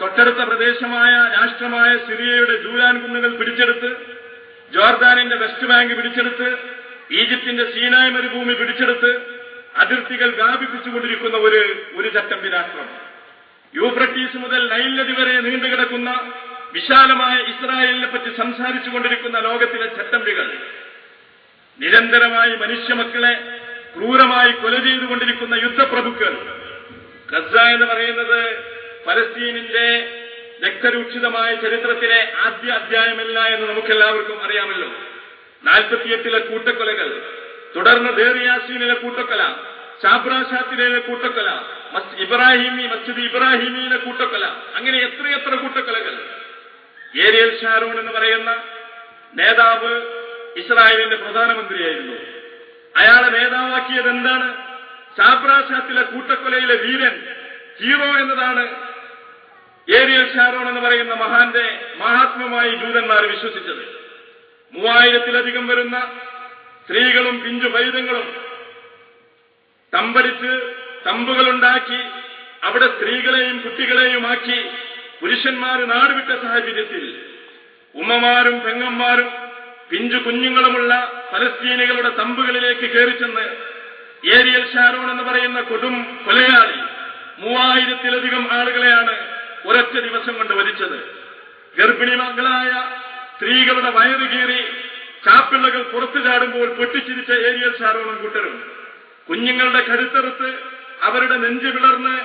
തൊട്ടടുത്ത പ്രദേശമായ രാഷ്ട്രമായ സിറിയയുടെ ജൂലാൻ കുന്നുകൾ പിടിച്ചെടുത്ത് ജോർദാനിന്റെ വെസ്റ്റ് ബാങ്ക് പിടിച്ചെടുത്ത് ഈജിപ്തിന്റെ സീനായ് മരുഭൂമി പിടിച്ചെടുത്ത് അതിർത്തികൾ വ്യാപിപ്പിച്ചുകൊണ്ടിരിക്കുന്ന ഒരു ഒരു ചട്ടമ്പി രാഷ്ട്രം യൂഫ്രട്ടീസ് മുതൽ നൈൽ നദി വരെ നീണ്ടുകിടക്കുന്ന വിശാലമായ ഇസ്രായേലിനെ പറ്റി സംസാരിച്ചു കൊണ്ടിരിക്കുന്ന ലോകത്തിലെ ചട്ടമ്പികൾ. നിരന്തരമായി മനുഷ്യമക്കളെ ക്രൂരമായി കൊല ചെയ്തുകൊണ്ടിരിക്കുന്ന യുദ്ധപ്രഭുക്കൾ. ഗസ എന്ന് പറയുന്നത് ഫലസ്തീനിന്റെ രക്തരൂക്ഷിതമായ ചരിത്രത്തിലെ ആദ്യ അധ്യായമല്ല എന്ന് നമുക്കെല്ലാവർക്കും അറിയാമല്ലോ. നാൽപ്പത്തിയെട്ടിലെ കൂട്ടക്കൊലകൾ തുടർന്ന് ദേറിയാസീനിലെ കൂട്ടക്കൊല ചാബ്രാഷാത്തിലെ കൂട്ടക്കൊല ഇബ്രാഹിമി മസ്ജിദ് ഇബ്രാഹിമിയിലെ കൂട്ടക്കൊല അങ്ങനെ എത്രയെത്ര കൂട്ടക്കൊലകൾ. ഏരിയൽ ഷാറൂൺ എന്ന് പറയുന്ന നേതാവ് ഇസ്രായേലിന്റെ പ്രധാനമന്ത്രിയായിരുന്നു. അയാളെ നേതാവാക്കിയത് എന്താണ് ചാബ്രാഷാത്തിലെ കൂട്ടക്കൊലയിലെ വീരൻ ഹീറോ എന്നതാണ് ഏരിയൽ ഷാരോൺ എന്ന് പറയുന്ന മഹാന്റെ മഹാത്മമായി ജൂതന്മാർ വിശ്വസിച്ചത്. മൂവായിരത്തിലധികം വരുന്ന സ്ത്രീകളും പിഞ്ചു പൈതങ്ങളും തമ്പടിച്ച് തമ്പുകളുണ്ടാക്കി അവിടെ സ്ത്രീകളെയും കുട്ടികളെയുമാക്കി പുരുഷന്മാർ നാടുവിട്ട സാഹചര്യത്തിൽ ഉമ്മമാരും പെങ്ങന്മാരും പിഞ്ചു കുഞ്ഞുങ്ങളുമുള്ള ഫലസ്തീനികളുടെ തമ്പുകളിലേക്ക് കയറിച്ചെന്ന് ഏരിയൽ ഷാരോൺ എന്ന് പറയുന്ന കൊടും കൊലയാളി മൂവായിരത്തിലധികം ആളുകളെയാണ് ഒരൊറ്റ ദിവസം കൊണ്ട് വരിച്ചത് ഗർഭിണി മക്കളായ സ്ത്രീകളുടെ വയറ് കീറി ചാപ്പിള്ളകൾ പുറത്തു ചാടുമ്പോൾ പൊട്ടിച്ചിരിച്ച ഏരിയൽ ഷാരോണും കൂട്ടരും. കുഞ്ഞുങ്ങളുടെ കരുത്തെറുത്ത് അവരുടെ നെഞ്ച് വിളർന്ന്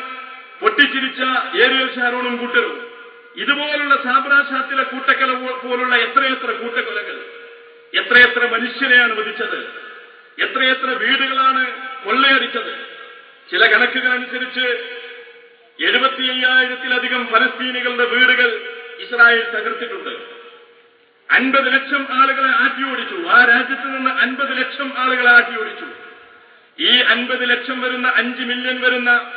പൊട്ടിച്ചിരിച്ച ഏരിയൽ ഷാരോണും കൂട്ടരും. ഇതുപോലുള്ള സാമ്രാശാത്തിലെ കൂട്ടക്കൊല പോലുള്ള എത്രയെത്ര കൂട്ടക്കൊലകൾ. എത്രയെത്ര മനുഷ്യരെയാണ് വധിച്ചത്. എത്രയെത്ര വീടുകളാണ് കൊള്ളയടിച്ചത്. ചില കണക്കുകൾ അനുസരിച്ച് എഴുപത്തി അയ്യായിരത്തിലധികം ഫലസ്തീനികളുടെ വീടുകൾ ഇസ്രായേൽ തകർത്തിട്ടുണ്ട്. അൻപത് ലക്ഷം ആളുകളെ ആട്ടിയോടിച്ചു. ആ രാജ്യത്ത് നിന്ന് അൻപത് ലക്ഷം ആളുകളെ ആട്ടിയോടിച്ചു. ഈ അൻപത് ലക്ഷം വരുന്ന അഞ്ച് മില്യൺ വരുന്ന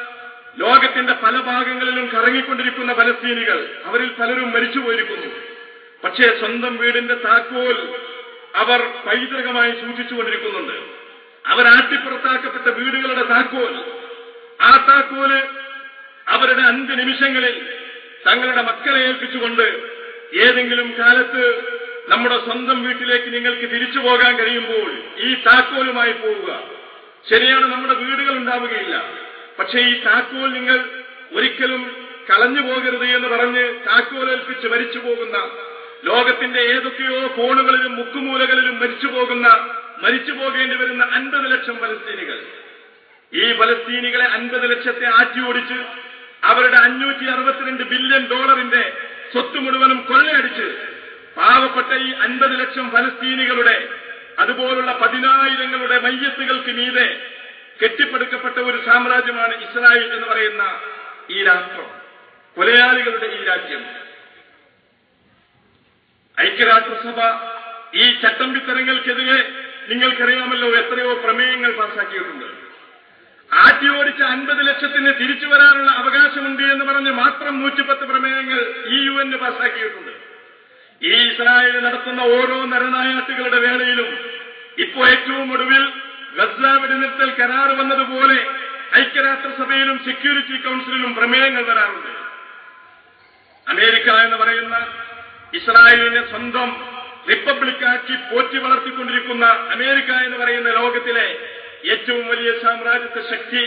ലോകത്തിന്റെ പല ഭാഗങ്ങളിലും കറങ്ങിക്കൊണ്ടിരിക്കുന്ന ഫലസ്തീനികൾ അവരിൽ പലരും മരിച്ചു പോയിരിക്കുന്നു പക്ഷേ സ്വന്തം വീടിന്റെ താക്കോൽ അവർ പൈതൃകമായി സൂക്ഷിച്ചുകൊണ്ടിരിക്കുന്നുണ്ട്. അവർ ആട്ടിപ്പുറത്താക്കപ്പെട്ട വീടുകളുടെ താക്കോൽ. ആ താക്കോൽ അവരുടെ അഞ്ച് നിമിഷങ്ങളിൽ തങ്ങളുടെ മക്കളെ ഏൽപ്പിച്ചുകൊണ്ട് ഏതെങ്കിലും കാലത്ത് നമ്മുടെ സ്വന്തം വീട്ടിലേക്ക് നിങ്ങൾക്ക് തിരിച്ചു പോകാൻ കഴിയുമ്പോൾ ഈ താക്കോലുമായി പോവുക. ശരിയാണ് നമ്മുടെ വീടുകൾ ഉണ്ടാവുകയില്ല. പക്ഷേ ഈ താക്കോൽ നിങ്ങൾ ഒരിക്കലും കളഞ്ഞു പോകരുത് എന്ന് പറഞ്ഞ് താക്കോൽ ഏൽപ്പിച്ച് മരിച്ചു പോകുന്ന ലോകത്തിന്റെ ഏതൊക്കെയോ കോണുകളിലും മുക്കുമൂലകളിലും മരിച്ചു പോകുന്ന മരിച്ചു പോകേണ്ടി വരുന്ന അൻപത് ലക്ഷം ഫലസ്തീനികൾ. ഈ ഫലസ്തീനികളെ അൻപത് ലക്ഷത്തെ ആറ്റിയോടിച്ച് അവരുടെ അഞ്ഞൂറ്റി അറുപത്തിരണ്ട് ബില്യൺ ഡോളറിന്റെ സ്വത്ത് മുഴുവനും കൊള്ളയടിച്ച് പാവപ്പെട്ട ഈ അൻപത് ലക്ഷം ഫലസ്തീനികളുടെ അതുപോലുള്ള പതിനായിരങ്ങളുടെ മയ്യത്തുകൾക്ക് മീതെ കെട്ടിപ്പടുക്കപ്പെട്ട ഒരു സാമ്രാജ്യമാണ് ഇസ്രായേൽ എന്ന് പറയുന്ന ഈ രാഷ്ട്രം കൊലയാളികളുടെ ഈ രാജ്യം. ഐക്യരാഷ്ട്രസഭ ഈ ചട്ടമ്പിത്തരങ്ങൾക്കെതിരെ നിങ്ങൾക്കറിയാമല്ലോ എത്രയോ പ്രമേയങ്ങൾ പാസാക്കിയിട്ടുണ്ട്. ആട്ടിയോടിച്ച അൻപത് ലക്ഷത്തിന് തിരിച്ചു വരാനുള്ള അവകാശമുണ്ട് എന്ന് പറഞ്ഞ് മാത്രം നൂറ്റിപ്പത്ത് പ്രമേയങ്ങൾ ഈ യു എന്ന് പാസാക്കിയിട്ടുണ്ട്. ഈ ഇസ്രായേൽ നടത്തുന്ന ഓരോ നരനായാട്ടുകളുടെ വേളയിലും ഇപ്പോ ഏറ്റവും ഒടുവിൽ ഗസ വെടിനിർത്തൽ കരാർ വന്നതുപോലെ ഐക്യരാഷ്ട്രസഭയിലും സെക്യൂരിറ്റി കൌൺസിലിലും പ്രമേയങ്ങൾ വരാറുണ്ട്. അമേരിക്ക എന്ന് പറയുന്ന ഇസ്രായേലിനെ സ്വന്തം റിപ്പബ്ലിക്കാക്കി പോറ്റി വളർത്തിക്കൊണ്ടിരിക്കുന്ന അമേരിക്ക എന്ന് പറയുന്ന ലോകത്തിലെ ഏറ്റവും വലിയ സാമ്രാജ്യത്വ ശക്തി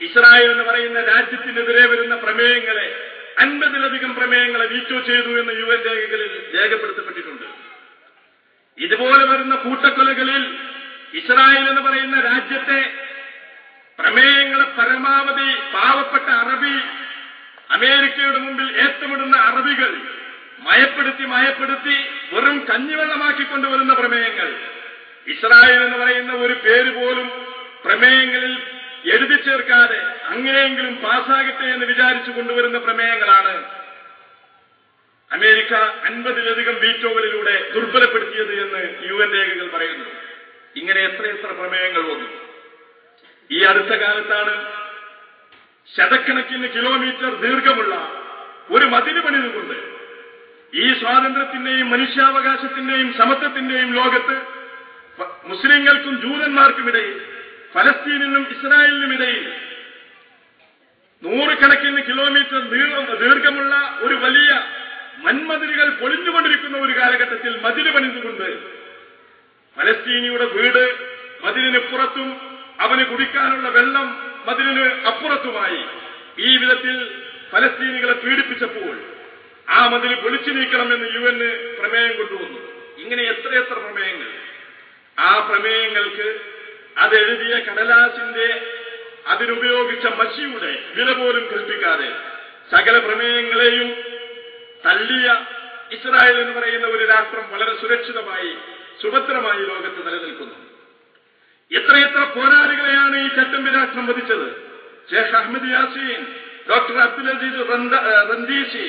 ഇസ്രായേൽ എന്ന് പറയുന്ന രാജ്യത്തിനെതിരെ വരുന്ന പ്രമേയങ്ങളെ അൻപതിലധികം പ്രമേയങ്ങളെ വീറ്റോ ചെയ്തു എന്ന് യു എൻ രേഖകളിൽ രേഖപ്പെടുത്തപ്പെട്ടിട്ടുണ്ട്. ഇതുപോലെ വരുന്ന കൂട്ടക്കൊലകളിൽ ഇസ്രായേൽ എന്ന് പറയുന്ന രാജ്യത്തെ പ്രമേയങ്ങളെ പരമാവധി പാവപ്പെട്ട അറബി അമേരിക്കയുടെ മുമ്പിൽ ഏറ്റുമിടുന്ന അറബികൾ മയപ്പെടുത്തി മയപ്പെടുത്തി വെറും കഞ്ഞിവെള്ളമാക്കി കൊണ്ടുവരുന്ന പ്രമേയങ്ങൾ. ഇസ്രായേൽ എന്ന് പറയുന്ന ഒരു പേര് പോലും പ്രമേയങ്ങളിൽ എഴുതി ചേർക്കാതെ അങ്ങനെയെങ്കിലും പാസ്സാകട്ടെ എന്ന് വിചാരിച്ചു കൊണ്ടുവരുന്ന പ്രമേയങ്ങളാണ് അമേരിക്ക അൻപതിലധികം വീറ്റോകളിലൂടെ ദുർബലപ്പെടുത്തിയത് എന്ന് യു എൻ രേഖകൾ പറയുന്നു. ഇങ്ങനെ എത്രയെത്ര പ്രമേയങ്ങൾ വന്നു. ഈ അടുത്ത കാലത്താണ് ശതക്കണക്കിന് കിലോമീറ്റർ ദീർഘമുള്ള ഒരു മതിന് പണിതുകൊണ്ട് ഈ സ്വാതന്ത്ര്യത്തിന്റെയും മനുഷ്യാവകാശത്തിന്റെയും സമത്വത്തിന്റെയും ലോകത്ത് മുസ്ലിങ്ങൾക്കും ജൂതന്മാർക്കുമിടയിൽ ഫലസ്തീനിനും ഇസ്രായേലിനുമിടയിൽ നൂറുകണക്കിന് കിലോമീറ്റർ ദീർഘമുള്ള ഒരു വലിയ മന്മതിലുകൾ പൊളിഞ്ഞുകൊണ്ടിരിക്കുന്ന ഒരു കാലഘട്ടത്തിൽ മതിൽ പണിതുകൊണ്ട് ഫലസ്തീനിയുടെ വീട് മതിലിന് പുറത്തും അവന് കുടിക്കാനുള്ള വെള്ളം മതിലിന് അപ്പുറത്തുമായി. ഈ വിധത്തിൽ ഫലസ്തീനികളെ പീഡിപ്പിച്ചപ്പോൾ ആ മതിൽ പൊളിച്ചു നീക്കണമെന്ന് യു എന്ന് പ്രമേയം കൊണ്ടുവന്നു. ഇങ്ങനെ എത്രയെത്ര പ്രമേയങ്ങൾ? ആ പ്രമേയങ്ങൾക്ക് അതെഴുതിയ കടലാസിന്റെ അതിനുപയോഗിച്ച മഷിയുടെ വില പോലും കൽപ്പിക്കാതെ സകല പ്രമേയങ്ങളെയും തള്ളിയ ഇസ്രായേൽ എന്ന് പറയുന്ന ഒരു രാഷ്ട്രം വളരെ സുരക്ഷിതമായി സുഭദ്രമായി ലോകത്ത് നിലനിൽക്കുന്നു. എത്രയെത്ര പോരാളികളെയാണ് ഈ ചട്ടമ്പി രാഷ്ട്രം വധിച്ചത്? Sheikh Ahmed Yassin doctor Abdul Aziz Rantisi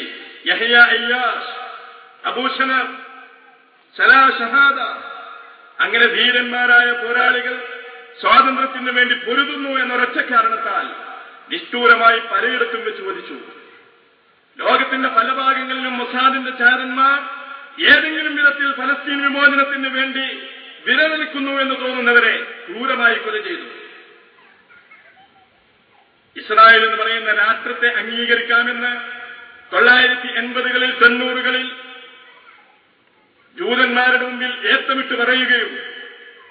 Yahya Ayyash അബൂഷന Salah Shehadeh അങ്ങനെ ധീരന്മാരായ പോരാളികൾ സ്വാതന്ത്ര്യത്തിന് വേണ്ടി പൊരുതുന്നു എന്നൊരൊറ്റ കാരണത്താൽ നിഷ്ഠൂരമായി പലയിടത്തും വെച്ച് വധിച്ചു. ലോകത്തിന്റെ പല ഭാഗങ്ങളിലും മൊസാദിന്റെ ചാരന്മാർ ഏതെങ്കിലും വിധത്തിൽ ഫലസ്തീൻ വിമോചനത്തിന് വേണ്ടി വിരനിൽക്കുന്നു എന്ന് തോന്നുന്നവരെ ക്രൂരമായി കൊല ചെയ്തു. ഇസ്രായേൽ എന്ന് പറയുന്ന രാഷ്ട്രത്തെ അംഗീകരിക്കാമെന്ന് തൊള്ളായിരത്തി എൺപതുകളിൽ തൊണ്ണൂറുകളിൽ ജൂതന്മാരുടെ മുമ്പിൽ ഏത്തമിട്ട് പറയുകയും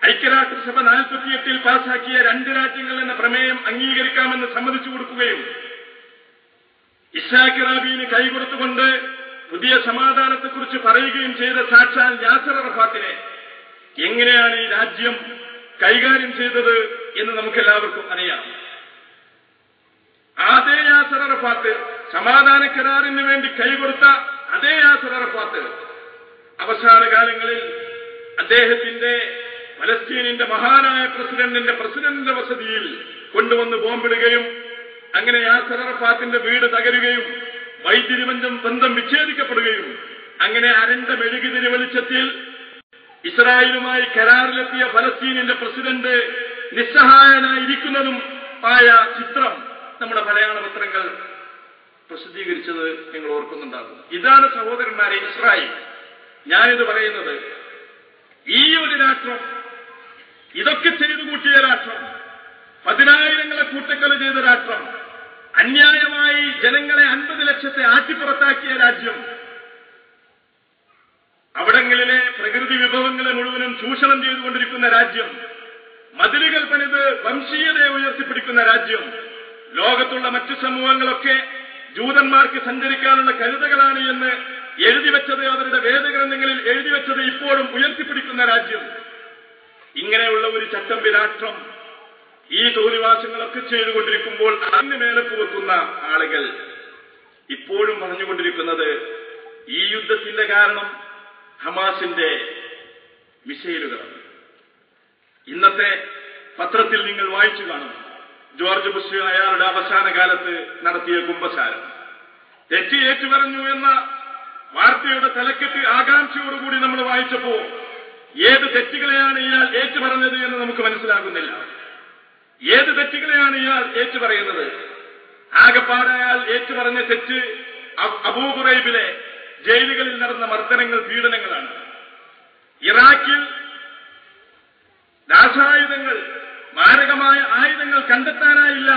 ഐക്യരാഷ്ട്രസഭ നാൽപ്പത്തിയെട്ടിൽ പാസാക്കിയ രണ്ട് രാജ്യങ്ങൾ എന്ന പ്രമേയം അംഗീകരിക്കാമെന്ന് സമ്മതിച്ചു കൊടുക്കുകയും ഇസാഖ് റാബീന് കൈകൊടുത്തുകൊണ്ട് പുതിയ സമാധാനത്തെക്കുറിച്ച് പറയുകയും ചെയ്ത സാക്ഷാൽ യാസർ അറഫാത്തിനെ എങ്ങനെയാണ് ഈ രാജ്യം കൈകാര്യം ചെയ്തത് എന്ന് നമുക്കെല്ലാവർക്കും അറിയാം. അതേ യാസർ അറഫാത്ത് സമാധാന കരാറിന് വേണ്ടി കൈകൊടുത്ത അതേ യാസർ അറഫാത്ത് അവസാന കാലങ്ങളിൽ അദ്ദേഹത്തിന്റെ ഫലസ്തീനിന്റെ മഹാനായ പ്രസിഡന്റിന്റെ പ്രസിഡന്റിന്റെ വസതിയിൽ കൊണ്ടുവന്ന് ബോംബിടുകയും അങ്ങനെ യാസർ അറഫാത്തിന്റെ വീട് തകരുകയും വൈദ്യുതി ബന്ധം ബന്ധം വിച്ഛേദിക്കപ്പെടുകയും അങ്ങനെ അരണ്ട മെഴുകുതിരി വെളിച്ചത്തിൽ ഇസ്രായേലുമായി കരാറിലെത്തിയ ഫലസ്തീനിന്റെ പ്രസിഡന്റ് നിസ്സഹായനായിരിക്കുന്നതും ആയ ചിത്രം നമ്മുടെ മലയാള പത്രങ്ങൾ പ്രസിദ്ധീകരിച്ചത് നിങ്ങൾ ഓർക്കുന്നുണ്ടാകും. ഇതാണ് സഹോദരന്മാരെ ഇസ്രായേൽ. ഞാനിത് പറയുന്നത് ഈ ഒരു രാഷ്ട്രം ഇതൊക്കെ ചെയ്തു കൂട്ടിയ രാഷ്ട്രം. പതിനായിരങ്ങളെ കൂട്ടക്കൊല ചെയ്ത രാഷ്ട്രം. അന്യായമായി ജനങ്ങളെ അൻപത് ലക്ഷത്തെ ആട്ടിപ്പുറത്താക്കിയ രാജ്യം. അവിടങ്ങളിലെ പ്രകൃതി വിഭവങ്ങളെ മുഴുവനും ചൂഷണം ചെയ്തുകൊണ്ടിരിക്കുന്ന രാജ്യം. മതിലുകൾ പണിത് വംശീയതയെ ഉയർത്തിപ്പിടിക്കുന്ന രാജ്യം. ലോകത്തുള്ള മറ്റു സമൂഹങ്ങളൊക്കെ ജൂതന്മാർക്ക് സഞ്ചരിക്കാനുള്ള കരുതകളാണ് എന്ന് എഴുതിവെച്ചത് അവരുടെ വേദഗ്രന്ഥങ്ങളിൽ എഴുതിവെച്ചത് ഇപ്പോഴും ഉയർത്തിപ്പിടിക്കുന്ന രാജ്യം. ഇങ്ങനെയുള്ള ഒരു ചട്ടം വിരാഷ്ട്രം ഈ തോന്നിവാസങ്ങളൊക്കെ ചെയ്തുകൊണ്ടിരിക്കുമ്പോൾ അതിന് മേലെ പുറത്തുന്ന ആളുകൾ ഇപ്പോഴും പറഞ്ഞുകൊണ്ടിരിക്കുന്നത് ഈ യുദ്ധത്തിന്റെ കാരണം ഹമാസിന്റെ മിസൈലുകളാണ്. ഇന്നത്തെ പത്രത്തിൽ നിങ്ങൾ വായിച്ചു കാണും. ജോർജ് ബുഷ് അയാളുടെ അവസാന കാലത്ത് നടത്തിയ കുംഭസാരം തെറ്റ് ഏറ്റുപറഞ്ഞു എന്ന വാർത്തയുടെ തലക്കെട്ട് ആകാംക്ഷയോടുകൂടി നമ്മൾ വായിച്ചപ്പോ ഏത് തെറ്റുകളെയാണ് ഇയാൾ ഏറ്റു പറഞ്ഞത് എന്ന് നമുക്ക് മനസ്സിലാകുന്നില്ല. ഏത് തെറ്റുകളെയാണ് ഇയാൾ ഏറ്റു പറയുന്നത് ആകപ്പാടെ അയാൾ ഏറ്റു പറഞ്ഞ തെറ്റ് അബ്- അബൂബുറൈബിലെ ജയിലുകളിൽ നടന്ന മർദ്ദനങ്ങൾ പീഡനങ്ങളാണ്. ഇറാഖിൽ രാസായുധങ്ങൾ മാരകമായ ആയുധങ്ങൾ കണ്ടെത്താനായില്ല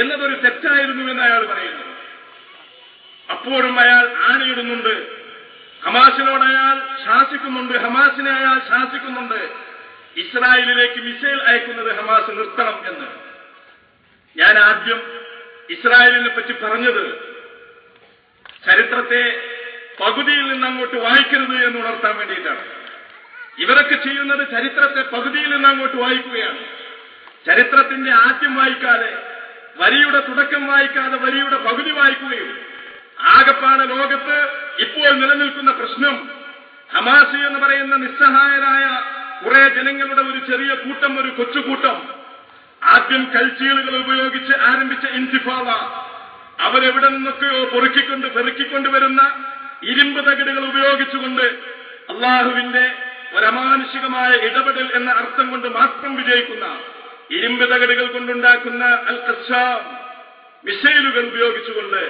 എന്നതൊരു തെറ്റായിരുന്നു എന്ന് അയാൾ പറയുന്നു. അപ്പോഴും അയാൾ ആണയിടുന്നുണ്ട്. ഹമാസിനോട് ശാസിക്കുന്നുണ്ട് ഹമാസിനെ അയാൾ ശാസിക്കുന്നുണ്ട്. ഇസ്രായേലിലേക്ക് മിസൈൽ അയക്കുന്നത് ഹമാസ് നിർത്തണം എന്ന്. ഞാൻ ആദ്യം ഇസ്രായേലിനെ പറ്റി പറഞ്ഞത് ചരിത്രത്തെ പകുതിയിൽ നിന്ന് അങ്ങോട്ട് വായിക്കരുത് എന്ന് ഉണർത്താൻ വേണ്ടിയിട്ടാണ്. ഇവരൊക്കെ ചെയ്യുന്നത് ചരിത്രത്തെ പകുതിയിൽ നിന്ന് അങ്ങോട്ട് വായിക്കുകയാണ്. ചരിത്രത്തിന്റെ ആദ്യം വായിക്കാതെ വരിയുടെ തുടക്കം വായിക്കാതെ വരിയുടെ പകുതി വായിക്കുകയും ആകപ്പാടെ ലോകത്ത് ഇപ്പോൾ നിലനിൽക്കുന്ന പ്രശ്നം ഹമാസി എന്ന് പറയുന്ന നിസ്സഹായരായ കുറെ ജനങ്ങളുടെ ഒരു ചെറിയ കൂട്ടം ഒരു കൊച്ചുകൂട്ടം ആദ്യം കൽച്ചീളുകൾ ഉപയോഗിച്ച് ആരംഭിച്ച ഇൻതിഫാദ അവരെവിടെ നിന്നൊക്കെയോ പൊറുക്കിക്കൊണ്ട് പെറുക്കിക്കൊണ്ടുവരുന്ന ഇരുമ്പ് തകിടുകൾ ഉപയോഗിച്ചുകൊണ്ട് അള്ളാഹുവിന്റെ ഒരമാനുഷികമായ ഇടപെടൽ എന്ന അർത്ഥം കൊണ്ട് മാത്രം വിജയിക്കുന്ന ഇരുമ്പ് തകിടുകൾ കൊണ്ടുണ്ടാക്കുന്ന അൽ കസ്സാം മിസൈലുകൾ ഉപയോഗിച്ചുകൊണ്ട്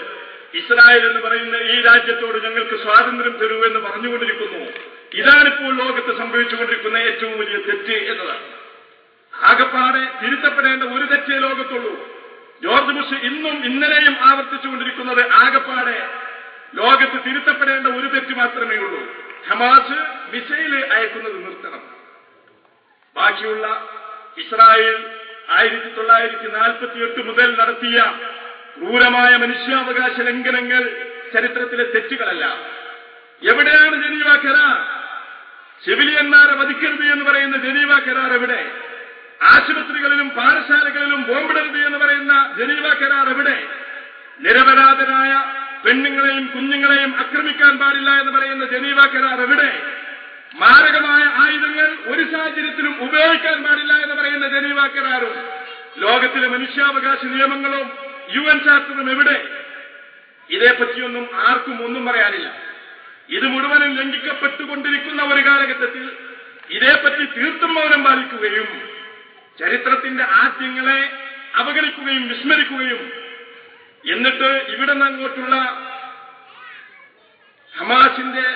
ഇസ്രായേൽ എന്ന് പറയുന്ന ഈ രാജ്യത്തോട് ഞങ്ങൾക്ക് സ്വാതന്ത്ര്യം തരൂ എന്ന് പറഞ്ഞുകൊണ്ടിരിക്കുന്നു. ഇതാണിപ്പോൾ ലോകത്ത് സംഭവിച്ചുകൊണ്ടിരിക്കുന്ന ഏറ്റവും വലിയ തെറ്റ് എന്നതാണ്. ആകപ്പാടെ തിരുത്തപ്പെടേണ്ട ഒരു തെറ്റേ ലോകത്തുള്ളൂ. ജോർജ് ബുഷ് ഇന്നും ഇന്നലെയും ആവർത്തിച്ചുകൊണ്ടിരിക്കുന്നത് ആകപ്പാടെ ലോകത്ത് തിരുത്തപ്പെടേണ്ട ഒരു തെറ്റ് മാത്രമേ ഉള്ളൂ. ഹമാസ് മിസൈൽ അയക്കുന്നത് നിർത്തണം. ബാക്കിയുള്ള ഇസ്രായേൽ ആയിരത്തി തൊള്ളായിരത്തി നാൽപ്പത്തി എട്ട് മുതൽ നടത്തിയ ക്രൂരമായ മനുഷ്യാവകാശ ലംഘനങ്ങൾ ചരിത്രത്തിലെ തെറ്റുകളല്ല. എവിടെയാണ് ജനീവ കരാർ? സിവിലിയന്മാരെ വധിക്കരുത് എന്ന് പറയുന്ന ജനീവ കരാർ എവിടെ? ആശുപത്രികളിലും പാഠശാലകളിലും ബോംബിടരുത് എന്ന് പറയുന്ന ജനീവ കരാർ എവിടെ? നിരപരാധരായ പെണ്ണുങ്ങളെയും കുഞ്ഞുങ്ങളെയും ആക്രമിക്കാൻ പാടില്ല എന്ന് പറയുന്ന ജനീവ കരാർ എവിടെ? മാരകമായ ആയുധങ്ങൾ ഒരു സാഹചര്യത്തിലും ഉപയോഗിക്കാൻ പാടില്ല എന്ന് പറയുന്ന ജനീവ കരാറും. ലോകത്തിലെ മനുഷ്യാവകാശ നിയമങ്ങളും യു എൻ ചാപ്റ്ററും എവിടെ? ഇതേപ്പറ്റിയൊന്നും ആർക്കും ഒന്നും പറയാനില്ല. ഇത് മുഴുവനും ലംഘിക്കപ്പെട്ടുകൊണ്ടിരിക്കുന്ന ഒരു കാലഘട്ടത്തിൽ ഇതേപ്പറ്റി തീർത്തും മൗനം പാലിക്കുകയും ചരിത്രത്തിന്റെ ആദ്യങ്ങളെ അവഗണിക്കുകയും വിസ്മരിക്കുകയും എന്നിട്ട് ഇവിടെ നിന്നങ്ങോട്ടുള്ള ഹമാസിന്റെ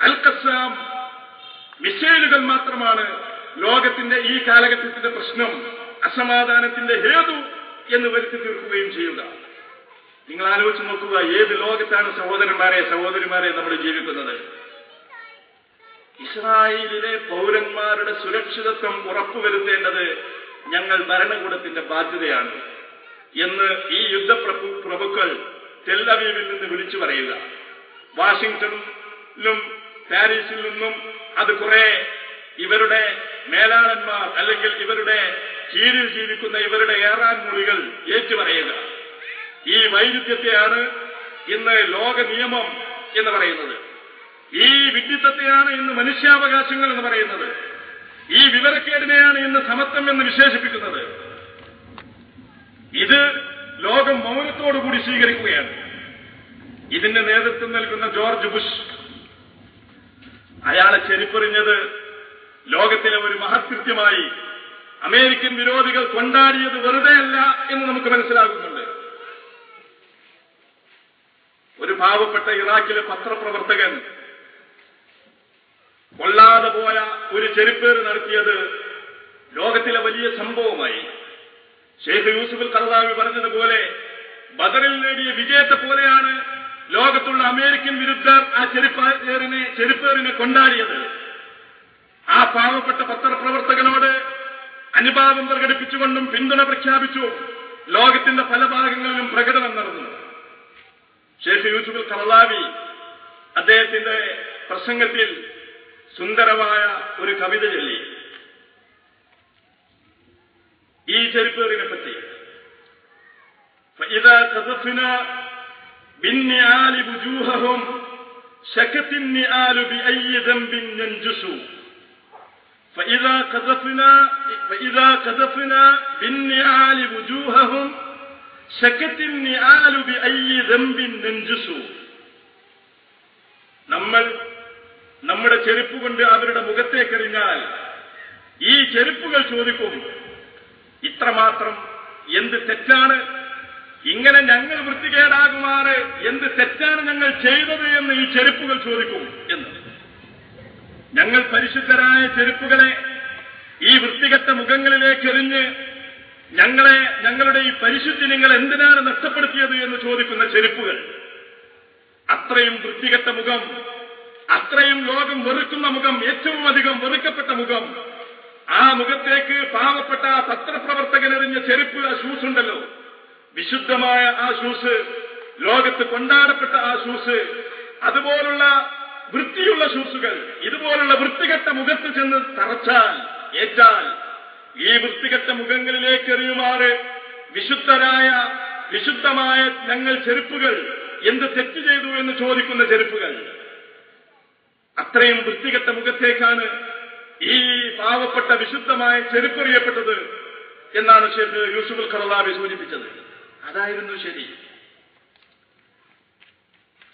അൽക്കസാം കസാം മിസൈലുകൾ മാത്രമാണ് ലോകത്തിന്റെ ഈ കാലഘട്ടത്തിന്റെ പ്രശ്നം അസമാധാനത്തിന്റെ ഹേതു എന്ന് വരുത്തി തീർക്കുകയും ചെയ്യുക നിങ്ങൾ ആലോചിച്ച് നോക്കുക ഏത് ലോകത്താണ് സഹോദരന്മാരെ സഹോദരിമാരെ നമ്മൾ ജീവിക്കുന്നത്? ഇസ്രായേലിലെ പൗരന്മാരുടെ സുരക്ഷിതത്വം ഉറപ്പുവരുത്തേണ്ടത് ഞങ്ങൾ ഭരണകൂടത്തിന്റെ ബാധ്യതയാണ് എന്ന് ഈ യുദ്ധ പ്രഭുക്കൾ തെല്ലവീവിൽ നിന്ന് വിളിച്ചു പറയുക. വാഷിംഗ്ടണിലും പാരീസിൽ നിന്നും അത് കുറെ ഇവരുടെ മേലാളന്മാർ അല്ലെങ്കിൽ ഇവരുടെ കീഴിൽ ജീവിക്കുന്ന ഇവരുടെ ഏറാൻ മുറികൾ ഏറ്റുപറയുക. ഈ വൈരുദ്ധ്യത്തെയാണ് ഇന്ന് ലോക നിയമം എന്ന് പറയുന്നത്. ഈ വിഡിത്തത്തെയാണ് ഇന്ന് മനുഷ്യാവകാശങ്ങൾ എന്ന് പറയുന്നത്. ഈ വിവരക്കേടിനെയാണ് ഇന്ന് സമത്വം എന്ന് വിശേഷിപ്പിക്കുന്നത്. ഇത് ലോകം മൗനത്തോടുകൂടി സ്വീകരിക്കുകയാണ്. ഇതിന്റെ നേതൃത്വം നൽകുന്ന ജോർജ് ബുഷ്. അയാളെ ചെരിപ്പെറിഞ്ഞത് ലോകത്തിലെ ഒരു മഹത്കൃത്യമായി അമേരിക്കൻ വിരോധികൾ കൊണ്ടാടിയത് വെറുതെയല്ല എന്ന് നമുക്ക് മനസ്സിലാകുന്നുണ്ട്. ഒരു പാവപ്പെട്ട ഇറാഖിലെ പത്രപ്രവർത്തകൻ കൊള്ളാതെ പോയ ഒരു ചെരുപ്പേറ് നടത്തിയത് ലോകത്തിലെ വലിയ സംഭവമായി. ഷെയ്ഖ് യൂസുഫുൽ കർദാവി പറഞ്ഞതുപോലെ ബദറിൽ നേടിയ വിജയത്തെ പോലെയാണ് ലോകത്തുള്ള അമേരിക്കൻ വിരുദ്ധർ ആ ചെരുപ്പേറിനെ ചെരുപ്പേറിനെ കൊണ്ടാടിയത്. ആ പാവപ്പെട്ട പത്രപ്രവർത്തകനോട് അനുഭാവം പ്രകടിപ്പിച്ചുകൊണ്ടും പിന്തുണ പ്രഖ്യാപിച്ചു ലോകത്തിന്റെ പല ഭാഗങ്ങളിലും പ്രകടനം നടന്നു ഷെയ്ഖ് യൂസുഫുൽ കർലാവി അദ്ദേഹത്തിന്റെ പ്രസംഗത്തിൽ സുന്ദരമായ ഒരു കവിത ചൊല്ലി ഈ ചെരുപ്പേറിനെ പറ്റി فإذا قذفنا بالنعال وجوههم شكت النعال بأي ذنب ينجس فإذا قذفنا فإذا قذفنا بالنعال وجوههم شكت النعال بأي ذنب ينجس നമ്മൾ നമ്മുടെ ചെരുപ്പ് കൊണ്ട് അവരുടെ മുഖത്തേക്കെറിഞ്ഞാൽ ഈ ചെരുപ്പുകൾ ചോദിക്കും ഇത്രമാത്രം എന്ത് തെറ്റാണ് ഇങ്ങനെ ഞങ്ങൾ വൃത്തികേടാകുമാറ് എന്ത് തെറ്റാണ് ഞങ്ങൾ ചെയ്തത് എന്ന് ഈ ചെരുപ്പുകൾ ചോദിക്കും എന്ന് ഞങ്ങൾ പരിശുദ്ധരായ ചെരുപ്പുകളെ ഈ വൃത്തികെട്ട മുഖങ്ങളിലേക്ക് എറിഞ്ഞ് ഞങ്ങളെ ഞങ്ങളുടെ ഈ പരിശുദ്ധി നിങ്ങൾ എന്തിനാണ് നഷ്ടപ്പെടുത്തിയത് എന്ന് ചോദിക്കുന്ന ചെരുപ്പുകൾ. അത്രയും വൃത്തികെട്ട മുഖം അത്രയും ലോകം വെറുക്കുന്ന മുഖം ഏറ്റവും അധികം വെറുക്കപ്പെട്ട മുഖം ആ മുഖത്തേക്ക് പാവപ്പെട്ട എറിഞ്ഞ ചെരുപ്പ് ആ ഷൂസ് ഉണ്ടല്ലോ. വിശുദ്ധമായ ആ ഷൂസ് ലോകത്ത് കൊണ്ടാടപ്പെട്ട ആ ഷൂസ് അതുപോലുള്ള വൃത്തിയുള്ള ഷൂസുകൾ ഇതുപോലുള്ള വൃത്തികെട്ട മുഖത്ത് ചെന്ന് തറച്ചാൽ ഏറ്റാൽ ഈ വൃത്തികെട്ട മുഖങ്ങളിലേക്ക് എറിയുമാറ് വിശുദ്ധരായ വിശുദ്ധമായ ഞങ്ങൾ ചെരുപ്പുകൾ എന്ത് തെറ്റ് ചെയ്തു എന്ന് ചോദിക്കുന്ന ചെരുപ്പുകൾ. അത്രയും വൃത്തികെട്ട മുഖത്തേക്കാണ് ഈ പാവപ്പെട്ട വിശുദ്ധമായ ചെരുപ്പെറിയപ്പെട്ടത് എന്നാണ് ഷെയ്ഖ് യൂസുഫുൽ ഖറലാബി സൂചിപ്പിച്ചത്. അതായിരുന്നു ശരി.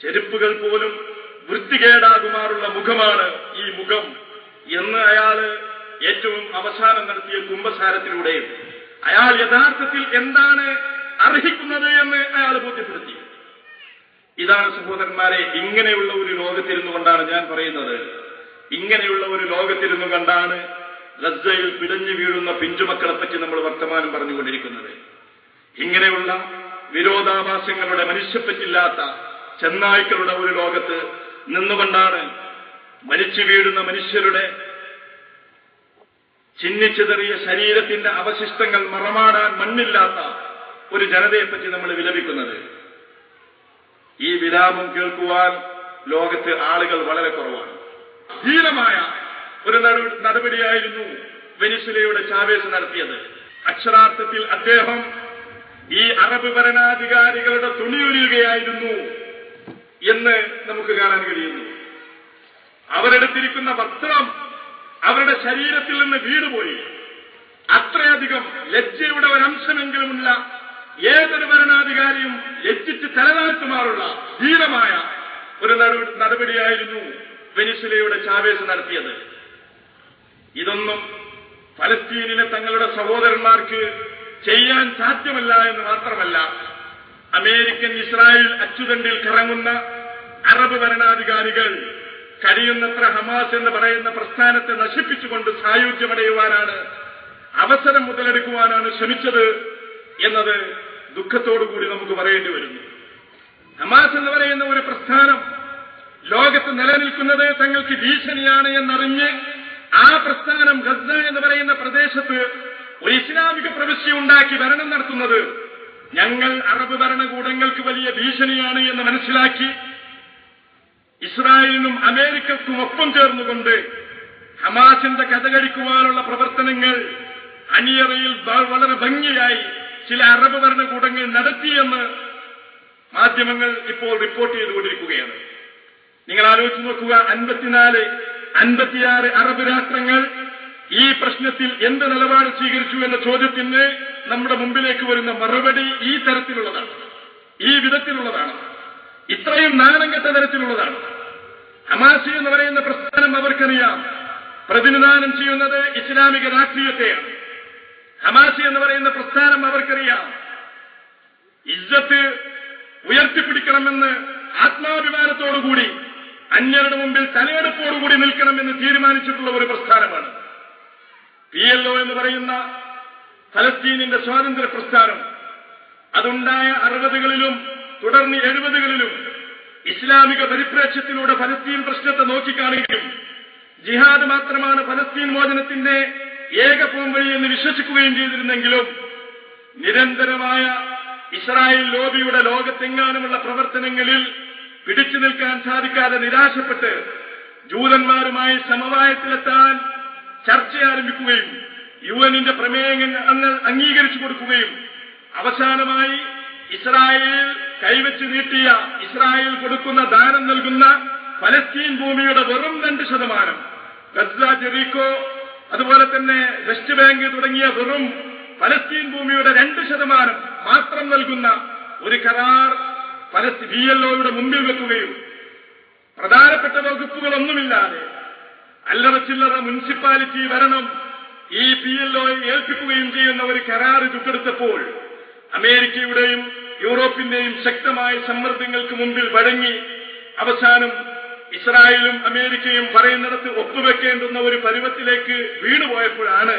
ചെരുപ്പുകൾ പോലും വൃത്തികേടാകുമാറുള്ള മുഖമാണ് ഈ മുഖം എന്ന് അയാൾ ഏറ്റവും അവസാനം നടത്തിയ കുംഭസാരത്തിലൂടെ അയാൾ യഥാർത്ഥത്തിൽ എന്താണ് അർഹിക്കുന്നത് എന്ന് അയാൾ ബോധ്യപ്പെടുത്തി. ഇതാണ് സഹോദരന്മാരെ ഇങ്ങനെയുള്ള ഒരു ലോകത്തിരുന്നു കൊണ്ടാണ് ഞാൻ പറയുന്നത്. ഇങ്ങനെയുള്ള ഒരു ലോകത്തിരുന്നു കണ്ടാണ് ഗസയിൽ പിടഞ്ഞു വീഴുന്ന പിഞ്ചുമക്കളെ പറ്റി നമ്മൾ വർത്തമാനം പറഞ്ഞുകൊണ്ടിരിക്കുന്നത്. ഇങ്ങനെയുള്ള വിരോധാഭാസങ്ങളുടെ മനുഷ്യപ്പറ്റില്ലാത്ത ചെന്നായ്ക്കളുടെ ഒരു ലോകത്ത് നിന്നുകൊണ്ടാണ് മരിച്ചു വീഴുന്ന മനുഷ്യരുടെ ചിന്നിച്ചിതറിയ ശരീരത്തിന്റെ അവശിഷ്ടങ്ങൾ മറമാടാൻ മണ്ണില്ലാത്ത ഒരു ജനതയെപ്പറ്റി നമ്മൾ വിലപിക്കുന്നത്. ഈ വിലാപം കേൾക്കുവാൻ ലോകത്ത് ആളുകൾ വളരെ കുറവാണ്. ധീരമായ ഒരു നട- നടപടിയായിരുന്നു വെനിസുലയുടെ ചാവേസ് നടത്തിയത്. അക്ഷരാർത്ഥത്തിൽ അദ്ദേഹം ഈ അറബ് ഭരണാധികാരികളുടെ തുണിയൊലിയുകയായിരുന്നു. എന്ന് നമുക്ക് കാണാൻ കഴിയുന്നു. അവരെടുത്തിരിക്കുന്ന വസ്ത്രം അവരുടെ ശരീരത്തിൽ നിന്ന് വീടുപോയി അത്രയധികം ലജ്ജയുടെ ഒരംശമെങ്കിലുമുള്ള ഏതൊരു ഭരണാധികാരിയും ലജ്ജിച്ച് തലതാഴ്ത്തുമാറുള്ള ധീരമായ ഒരു നട- നടപടിയായിരുന്നു വെനിസുലയുടെ ചാവേസ് നടത്തിയത്. ഇതൊന്നും ഫലസ്തീനിലെ തങ്ങളുടെ സഹോദരന്മാർക്ക് ചെയ്യാൻ സാധ്യമല്ല എന്ന് മാത്രമല്ല അമേരിക്കൻ ഇസ്രായേൽ അച്ചുതണ്ടിൽ കറങ്ങുന്ന അറബ് ഭരണാധികാരികൾ കഴിയുന്നത്ര ഹമാസ് എന്ന് പറയുന്ന പ്രസ്ഥാനത്തെ നശിപ്പിച്ചുകൊണ്ട് സായുജ്യമടയുവാനാണ് അവസരം മുതലെടുക്കുവാനാണ് ശ്രമിച്ചത് എന്നത് ദുഃഖത്തോടുകൂടി നമുക്ക് പറയേണ്ടി വരുന്നു. ഹമാസ് എന്ന് പറയുന്ന ഒരു പ്രസ്ഥാനം ലോകത്ത് നിലനിൽക്കുന്നത് തങ്ങൾക്ക് ഭീഷണിയാണ് എന്നറിഞ്ഞ് ആ പ്രസ്ഥാനം ഗസ എന്ന് പറയുന്ന പ്രദേശത്ത് ഒരു ഇസ്ലാമിക പ്രവിശ്യ ഉണ്ടാക്കി ഭരണം നടത്തുന്നത് ഞങ്ങൾ അറബ് ഭരണകൂടങ്ങൾക്ക് വലിയ ഭീഷണിയാണ് എന്ന് മനസ്സിലാക്കി ഇസ്രായേലിനും അമേരിക്കക്കും ഒപ്പം ചേർന്നുകൊണ്ട് ഹമാസിന്റെ കഥകടിക്കുവാനുള്ള പ്രവർത്തനങ്ങൾ അണിയറയിൽ വളരെ ഭംഗിയായി ചില അറബ് ഭരണകൂടങ്ങൾ നടത്തിയെന്ന് മാധ്യമങ്ങൾ ഇപ്പോൾ റിപ്പോർട്ട് ചെയ്തുകൊണ്ടിരിക്കുകയാണ്. നിങ്ങൾ ആലോചിച്ച് നോക്കുക അൻപത്തിനാല് അൻപത്തിയാറ് അറബ് രാഷ്ട്രങ്ങൾ ഈ പ്രശ്നത്തിൽ എന്ത് നിലപാട് സ്വീകരിച്ചു എന്ന ചോദ്യത്തിന് നമ്മുടെ മുമ്പിലേക്ക് വരുന്ന മറുപടി ഈ തരത്തിലുള്ളതാണ്. ഈ വിധത്തിലുള്ളതാണ്. ഇത്രയും നാണം കെട്ട തരത്തിലുള്ളതാണ്. ഹമാസി എന്ന് പറയുന്ന പ്രസ്ഥാനം അവർക്കറിയാം. പ്രതിനിധാനം ചെയ്യുന്നത് ഇസ്ലാമിക രാഷ്ട്രീയത്തെയാണ്. ഹമാസി എന്ന് പറയുന്ന പ്രസ്ഥാനം അവർക്കറിയാം. ഇജ്ജത്ത് ഉയർത്തിപ്പിടിക്കണമെന്ന് ആത്മാഭിമാനത്തോടുകൂടി അന്യരുടെ മുമ്പിൽ തലയെടുപ്പോടുകൂടി നിൽക്കണമെന്ന് തീരുമാനിച്ചിട്ടുള്ള ഒരു പ്രസ്ഥാനമാണ്. പി എൽ ഒ എന്ന് പറയുന്ന ഫലസ്തീനിന്റെ സ്വാതന്ത്ര്യ പ്രസ്ഥാനം അതുണ്ടായ അറുപതുകളിലും തുടർന്ന് എഴുപതുകളിലും ഇസ്ലാമിക പരിപ്രേക്ഷ്യത്തിലൂടെ ഫലസ്തീൻ പ്രശ്നത്തെ നോക്കിക്കാണുകയും ജിഹാദ് മാത്രമാണ് ഫലസ്തീൻ മോചനത്തിന്റെ ഏക പോംവഴി എന്ന് വിശ്വസിക്കുകയും ചെയ്തിരുന്നെങ്കിലും നിരന്തരമായ ഇസ്രായേൽ ലോബിയുടെ ലോകത്തെങ്ങാനുമുള്ള പ്രവർത്തനങ്ങളിൽ പിടിച്ചു നിൽക്കാൻ സാധിക്കാതെ നിരാശപ്പെട്ട് ജൂതന്മാരുമായി സമവായത്തിലെത്താൻ ചർച്ച ആരംഭിക്കുകയും യു എന്നിന്റെ പ്രമേയങ്ങൾ അംഗീകരിച്ചു കൊടുക്കുകയും അവസാനമായി ഇസ്രായേൽ കൈവച്ച് നീട്ടിയ ഇസ്രായേൽ കൊടുക്കുന്ന ദാനം നൽകുന്ന ഫലസ്തീൻ ഭൂമിയുടെ വെറും രണ്ട് ശതമാനം. ഗസ ജെറീക്കോ അതുപോലെ തന്നെ വെസ്റ്റ് ബാങ്ക് തുടങ്ങിയ വെറും ഫലസ്തീൻ ഭൂമിയുടെ രണ്ട് ശതമാനം മാത്രം നൽകുന്ന ഒരു കരാർ ഫലസ്തീൻ ബി എൽ മുമ്പിൽ വെക്കുകയും പ്രധാനപ്പെട്ട വകുപ്പുകളൊന്നുമില്ലാതെ അല്ലറ ചില്ലറ മുനിസിപ്പാലിറ്റി വരണം ഈ പി എൽ ഒയെ ഏൽപ്പിക്കുകയും ചെയ്യുന്ന ഒരു കരാർ ചുട്ടെടുത്തപ്പോൾ അമേരിക്കയുടെയും യൂറോപ്പിന്റെയും ശക്തമായ സമ്മർദ്ദങ്ങൾക്ക് മുമ്പിൽ വഴങ്ങി അവസാനം ഇസ്രായേലും അമേരിക്കയും പറയുന്നിടത്ത് ഒപ്പുവെക്കേണ്ടുന്ന ഒരു പരുവത്തിലേക്ക് വീണുപോയപ്പോഴാണ്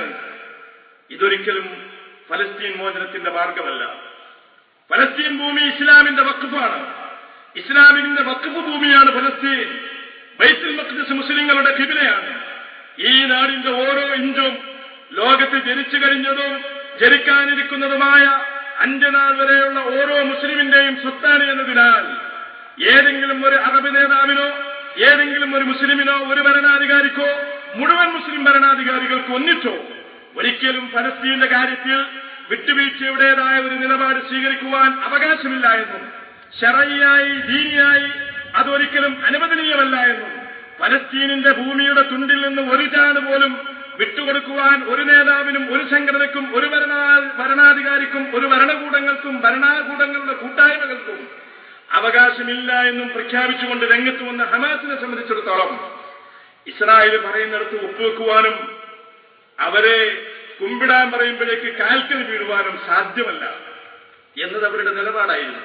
ഇതൊരിക്കലും ഫലസ്തീൻ മോചനത്തിന്റെ മാർഗമല്ല. ഫലസ്തീൻ ഭൂമി ഇസ്ലാമിന്റെ വക്കുഫാണ് ഇസ്ലാമിന്റെ വക്കുഫ് ഭൂമിയാണ് ഫലസ്തീൻ. ബൈത്തുൽ മഖ്ദസ് മുസ്ലിങ്ങളുടെ കിബിലയാണ് ഈ നാടിന്റെ ഓരോ ഇഞ്ചും ലോകത്ത് ജനിച്ചു കഴിഞ്ഞതും ജനിക്കാനിരിക്കുന്നതുമായ അന്ത്യനാൾ വരെയുള്ള ഓരോ മുസ്ലിമിന്റെയും സ്വത്താണ് എന്നതിനാൽ ഏതെങ്കിലും ഒരു അറബ് നേതാവിനോ ഏതെങ്കിലും ഒരു മുസ്ലിമിനോ ഒരു ഭരണാധികാരിക്കോ മുഴുവൻ മുസ്ലിം ഭരണാധികാരികൾക്ക് ഒന്നിച്ചോ ഒരിക്കലും ഫലസ്തീന്റെ കാര്യത്തിൽ വിട്ടുവീഴ്ചയുടേതായ ഒരു നിലപാട് സ്വീകരിക്കുവാൻ അവകാശമില്ല എന്നും ഷറയിയായി ദീനിയായി അതൊരിക്കലും അനുവദനീയമല്ല എന്നും ഫലസ്തീനിന്റെ ഭൂമിയുടെ തുണ്ടിൽ നിന്ന് ഒരു ചാണ് പോലും വിട്ടുകൊടുക്കുവാൻ ഒരു നേതാവിനും ഒരു സംഘടനയ്ക്കും ഒരു ഭരണാധികാരിക്കും ഒരു ഭരണകൂടങ്ങൾക്കും ഭരണകൂടങ്ങളുടെ കൂട്ടായ്മകൾക്കും അവകാശമില്ല എന്നും പ്രഖ്യാപിച്ചുകൊണ്ട് രംഗത്ത് വന്ന ഹമാസിനെ സംബന്ധിച്ചിടത്തോളം ഇസ്രായേൽ പറയുന്നിടത്ത് ഒപ്പുവെക്കുവാനും അവരെ കുമ്പിടാൻ പറയുമ്പോഴേക്ക് കാൽക്കൽ വീഴുവാനും സാധ്യമല്ല എന്നത് അവരുടെ നിലപാടായിരുന്നു.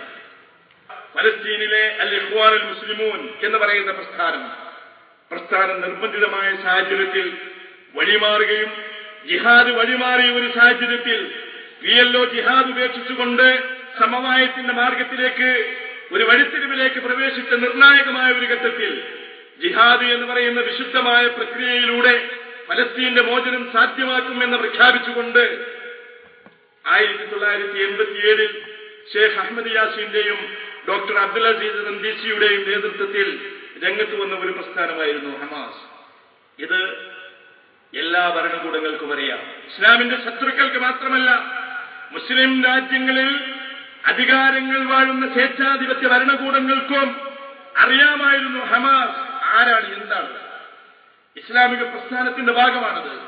പലസ്തീനിലെ അൽ ഇഖ്വാനുൽ മുസ്ലിമൂൻ എന്ന് പറയുന്ന പ്രസ്ഥാനം പ്രസ്ഥാനം നിർബന്ധിതമായ സാഹചര്യത്തിൽ വഴിമാറുകയും ജിഹാദ് വഴിമാറിയ ഒരു സാഹചര്യത്തിൽ പി എൽ ഒ ജിഹാദ് ഉപേക്ഷിച്ചുകൊണ്ട് സമവായത്തിന്റെ മാർഗത്തിലേക്ക് ഒരു വഴിത്തിരിവിലേക്ക് പ്രവേശിച്ച നിർണായകമായ ഒരു ഘട്ടത്തിൽ ജിഹാദ് എന്ന് പറയുന്ന വിശുദ്ധമായ പ്രക്രിയയിലൂടെ ഫലസ്തീന്റെ മോചനം സാധ്യമാക്കുമെന്ന് പ്രഖ്യാപിച്ചുകൊണ്ട് ആയിരത്തി തൊള്ളായിരത്തി എൺപത്തിയേഴിൽ ഷേഖ് അഹമ്മദ് യാസിന്റെയും ഡോക്ടർ അബ്ദുൽ അസീസ് റന്ദീസിയുടെയും നേതൃത്വത്തിൽ രംഗത്ത് വന്ന ഒരു പ്രസ്ഥാനമായിരുന്നു ഹമാസ്. ഇത് എല്ലാ ഭരണകൂടങ്ങൾക്കും അറിയാം. ഇസ്ലാമിന്റെ ശത്രുക്കൾക്ക് മാത്രമല്ല മുസ്ലിം രാജ്യങ്ങളിൽ അധികാരങ്ങൾ വാഴുന്ന സ്വേച്ഛാധിപത്യ ഭരണകൂടങ്ങൾക്കും അറിയാമായിരുന്നു ഹമാസ് ആരാണ് എന്താണ്. ഇസ്ലാമിക പ്രസ്ഥാനത്തിന്റെ ഭാഗമാണത്.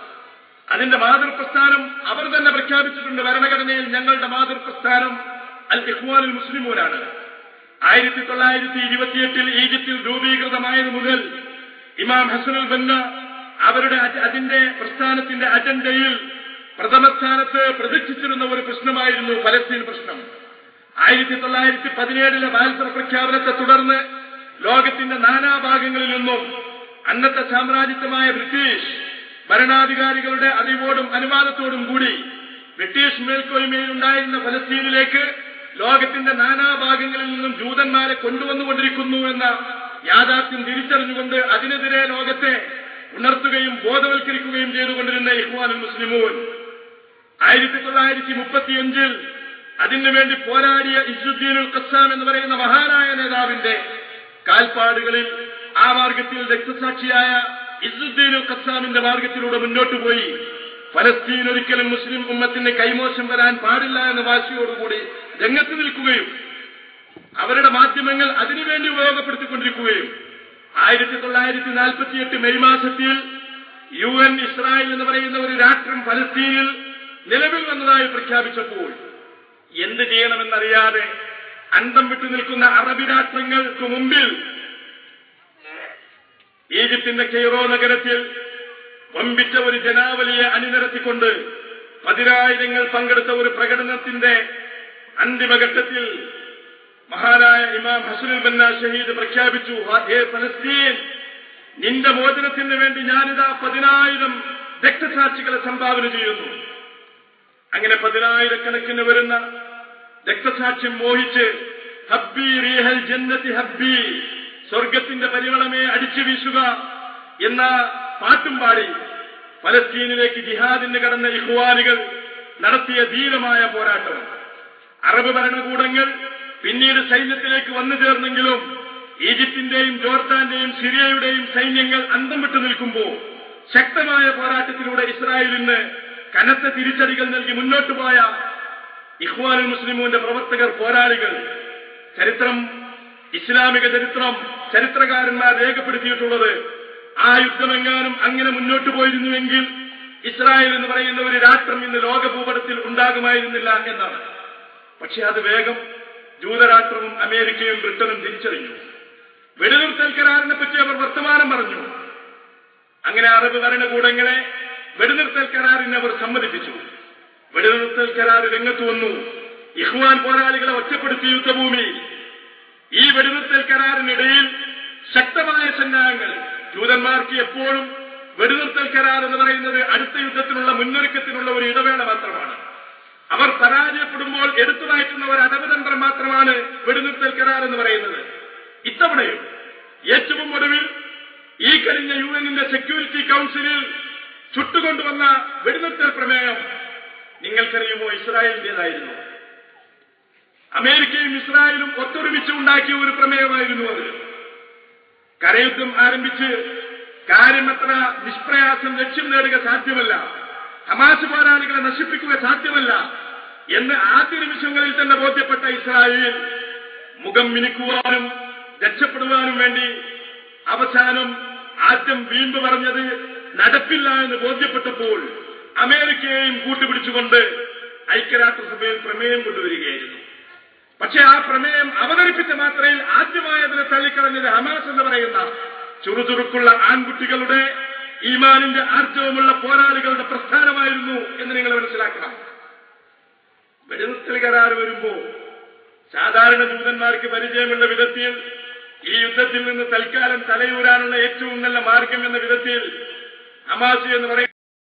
അതിന്റെ മാതൃപ്രസ്ഥാനം അവർ തന്നെ പ്രഖ്യാപിച്ചിട്ടുണ്ട്. ഭരണഘടനയിൽ ഞങ്ങളുടെ മാതൃപ്രസ്ഥാനം അൽ ഇഖ്വാനുൽ മുസ്ലിമൂനാണ്. ആയിരത്തി തൊള്ളായിരത്തി ഇരുപത്തിയെട്ടിൽ ഈജിപ്തിൽ രൂപീകൃതമായത് മുതൽ ഇമാം ഹസനുൽ ബന്ന അവരുടെ അതിന്റെ പ്രസ്ഥാനത്തിന്റെ അജണ്ടയിൽ പ്രഥമസ്ഥാനത്ത് പ്രതീക്ഷിച്ചിരുന്ന ഒരു പ്രശ്നമായിരുന്നു ഫലസ്തീൻ പ്രശ്നം. ആയിരത്തി തൊള്ളായിരത്തി പതിനേഴിലെ ബാൽസർ പ്രഖ്യാപനത്തെ തുടർന്ന് ലോകത്തിന്റെ നാനാഭാഗങ്ങളിൽ നിന്നും അന്നത്തെ സാമ്രാജ്യത്വമായ ബ്രിട്ടീഷ് ഭരണാധികാരികളുടെ അറിവോടും അനുവാദത്തോടും കൂടി ബ്രിട്ടീഷ് മേൽക്കോയ്മയിൽ ഉണ്ടായിരുന്ന ഫലസ്തീനിലേക്ക് ലോകത്തിന്റെ നാനാഭാഗങ്ങളിൽ നിന്നും ജൂതന്മാരെ കൊണ്ടുവന്നുകൊണ്ടിരിക്കുന്നു എന്ന യാഥാർത്ഥ്യം തിരിച്ചറിഞ്ഞുകൊണ്ട് അതിനെതിരെ ലോകത്തെ ഉണർത്തുകയും ബോധവൽക്കരിക്കുകയും ചെയ്തുകൊണ്ടിരുന്ന ഇഹ്വാനുൽ മുസ്ലിമൂൻ ആയിരത്തി തൊള്ളായിരത്തി മുപ്പത്തിയഞ്ചിൽ അതിനുവേണ്ടി പോരാടിയ ഇസുദ്ദീനുൽ ഖസാം എന്ന് പറയുന്ന മഹാനായ നേതാവിന്റെ കാൽപ്പാടുകളിൽ ആ മാർഗത്തിൽ രക്തസാക്ഷിയായ ഇസുദ്ദീനുൽ ഖസാമിന്റെ മാർഗത്തിലൂടെ മുന്നോട്ട് പോയി. ഫലസ്തീൻ ഒരിക്കലും മുസ്ലിം ഉമ്മത്തിന് കൈമോശം വരാൻ പാടില്ല എന്ന വാശിയോടുകൂടി രംഗത്ത് നിൽക്കുകയും അവരുടെ മാധ്യമങ്ങൾ അതിനുവേണ്ടി ഉപയോഗപ്പെടുത്തിക്കൊണ്ടിരിക്കുകയും ആയിരത്തി തൊള്ളായിരത്തി നാൽപ്പത്തിയെട്ട് മെയ് മാസത്തിൽ യു എൻ ഇസ്രായേൽ എന്ന് പറയുന്ന ഒരു രാഷ്ട്രം ഫലസ്തീനിൽ നിലവിൽ വന്നതായി പ്രഖ്യാപിച്ചപ്പോൾ എന്ത് ചെയ്യണമെന്നറിയാതെ അന്തം വിട്ടു നിൽക്കുന്ന അറബി രാഷ്ട്രങ്ങൾക്ക് മുമ്പിൽ ഈജിപ്തിന്റെ കെയ്റോ നഗരത്തിൽ വമ്പിച്ച ഒരു ജനാവലിയെ അണിനിരത്തിക്കൊണ്ട് പതിനായിരങ്ങൾ പങ്കെടുത്ത ഒരു പ്രകടനത്തിന്റെ അന്തിമഘട്ടത്തിൽ മഹാനായ ഇമാം ഹസനുൽ ബന്ന ഷഹീദ് പ്രഖ്യാപിച്ചു ഹേ ഫലസ്തീൻ നിന്റെ മോചനത്തിന് വേണ്ടി ഞാനിതാ പതിനായിരം രക്തസാക്ഷികളെ സംഭാവന ചെയ്യുന്നു. അങ്ങനെ പതിനായിരക്കണക്കിന് വരുന്ന രക്തസാക്ഷ്യം മോഹിച്ച് ഹബ്ബി റീഹൽ ജന്നത്തി ഹബ്ബി സ്വർഗത്തിന്റെ പരിവളമേ അടിച്ചു വീശുക എന്ന പാട്ടും പാടി ഫലസ്തീനിലേക്ക് ജിഹാദിന് കടന്ന ഇഹ്വാനികൾ നടത്തിയ ധീരമായ പോരാട്ടം. അറബ് ഭരണകൂടങ്ങൾ പിന്നീട് സൈന്യത്തിലേക്ക് വന്നു ചേർന്നെങ്കിലും ഈജിപ്തിന്റെയും ജോർദാന്റെയും സിറിയയുടെയും സൈന്യങ്ങൾ അന്തം വിട്ടു നിൽക്കുമ്പോൾ ശക്തമായ പോരാട്ടത്തിലൂടെ ഇസ്രായേലിന് കനത്ത തിരിച്ചടികൾ നൽകി മുന്നോട്ടു പോയ ഇഖ്വാനുൽ മുസ്ലിമൂന്റെ പ്രവർത്തകർ പോരാളികൾ ചരിത്രം ഇസ്ലാമിക ചരിത്രം ചരിത്രകാരന്മാർ രേഖപ്പെടുത്തിയിട്ടുള്ളത് ആ യുദ്ധമെങ്ങാനും അങ്ങനെ മുന്നോട്ടു പോയിരുന്നുവെങ്കിൽ ഇസ്രായേൽ എന്ന് പറയുന്ന ഒരു രാഷ്ട്രം ഇന്ന് ലോകഭൂപടത്തിൽ ഉണ്ടാകുമായിരുന്നില്ല എന്നാണ്. പക്ഷെ അത് വേഗം ജൂതരാഷ്ട്രവും അമേരിക്കയും ബ്രിട്ടനും തിരിച്ചറിഞ്ഞു. വെടിനിർത്തൽ കരാറിനെ പറ്റി അവർ വർത്തമാനം പറഞ്ഞു. അങ്ങനെ അറബ് ഭരണകൂടങ്ങളെ വെടിനിർത്തൽ കരാറിനെ അവർ സമ്മതിപ്പിച്ചു. വെടിനിർത്തൽ കരാർ രംഗത്ത് വന്നു. ഇഹ്വാൻ പോരാളികളെ ഒറ്റപ്പെടുത്തി യുദ്ധഭൂമി ഈ വെടിനിർത്തൽ കരാറിനിടയിൽ ശക്തമായ സന്നാഹങ്ങൾ. ജൂതന്മാർക്ക് എപ്പോഴും വെടിനിർത്തൽ കരാർ എന്ന് പറയുന്നത് അടുത്ത യുദ്ധത്തിനുള്ള മുന്നൊരുക്കത്തിനുള്ള ഒരു ഇടവേള മാത്രമാണ്. അവർ പരാജയപ്പെടുമ്പോൾ എടുത്തു മാറ്റുന്ന ഒരു അടവുതന്ത്രം മാത്രമാണ് വെടിനിർത്തൽ കരാർ എന്ന് പറയുന്നത്. ഇത്തവണയും ഏറ്റവും ഒടുവിൽ ഈ കഴിഞ്ഞ യു എന്നിന്റെ സെക്യൂരിറ്റി കൌൺസിലിൽ ചുട്ടുകൊണ്ടുവന്ന വെടിനിർത്തൽ പ്രമേയം നിങ്ങൾക്കറിയുമോ? ഇസ്രായേലിന്റേതായിരുന്നു. അമേരിക്കയും ഇസ്രായേലും ഒത്തൊരുമിച്ച് ഉണ്ടാക്കിയ ഒരു പ്രമേയമായിരുന്നു അത്. കരയുദ്ധം ആരംഭിച്ച് കാര്യം അത്ര നിഷ്പ്രയാസം ലക്ഷ്യം നേടുക സാധ്യമല്ല. ഹമാസ് പോരാളികളെ നശിപ്പിക്കുക സാധ്യമല്ല. എന്ന് ആദ്യ നിമിഷങ്ങളിൽ തന്നെ ബോധ്യപ്പെട്ട ഇസ്രായേൽ മുഖം മിനുക്കുവാനും രക്ഷപ്പെടുവാനും വേണ്ടി അവസാനം ആദ്യം വീണ്ടു പറഞ്ഞത് നടപ്പില്ല എന്ന് ബോധ്യപ്പെട്ടപ്പോൾ അമേരിക്കയെയും കൂട്ടുപിടിച്ചുകൊണ്ട് ഐക്യരാഷ്ട്രസഭയിൽ പ്രമേയം കൊണ്ടുവരികയായിരുന്നു. പക്ഷെ ആ പ്രമേയം അവതരിപ്പിച്ച മാത്രയിൽ ആദ്യമായതിനെ തള്ളിക്കളഞ്ഞത് ഹമാസ് എന്ന് പറയുന്ന ചുറുചുറുക്കുള്ള ആൺകുട്ടികളുടെ ഈമാനിന്റെ ആർജവമുള്ള പോരാളികളുടെ പ്രസ്ഥാനമായിരുന്നു എന്ന് നിങ്ങൾ മനസ്സിലാക്കണം. വെടിനിർത്തൽ കരാർ വരുമ്പോ സാധാരണ ദൂതന്മാർക്ക് പരിചയമുള്ള വിധത്തിൽ ഈ യുദ്ധത്തിൽ നിന്ന് തൽക്കാലം തലയൂരാനുള്ള ഏറ്റവും നല്ല മാർഗം എന്ന വിധത്തിൽ ഹമാസ് എന്ന് പറയുന്നത്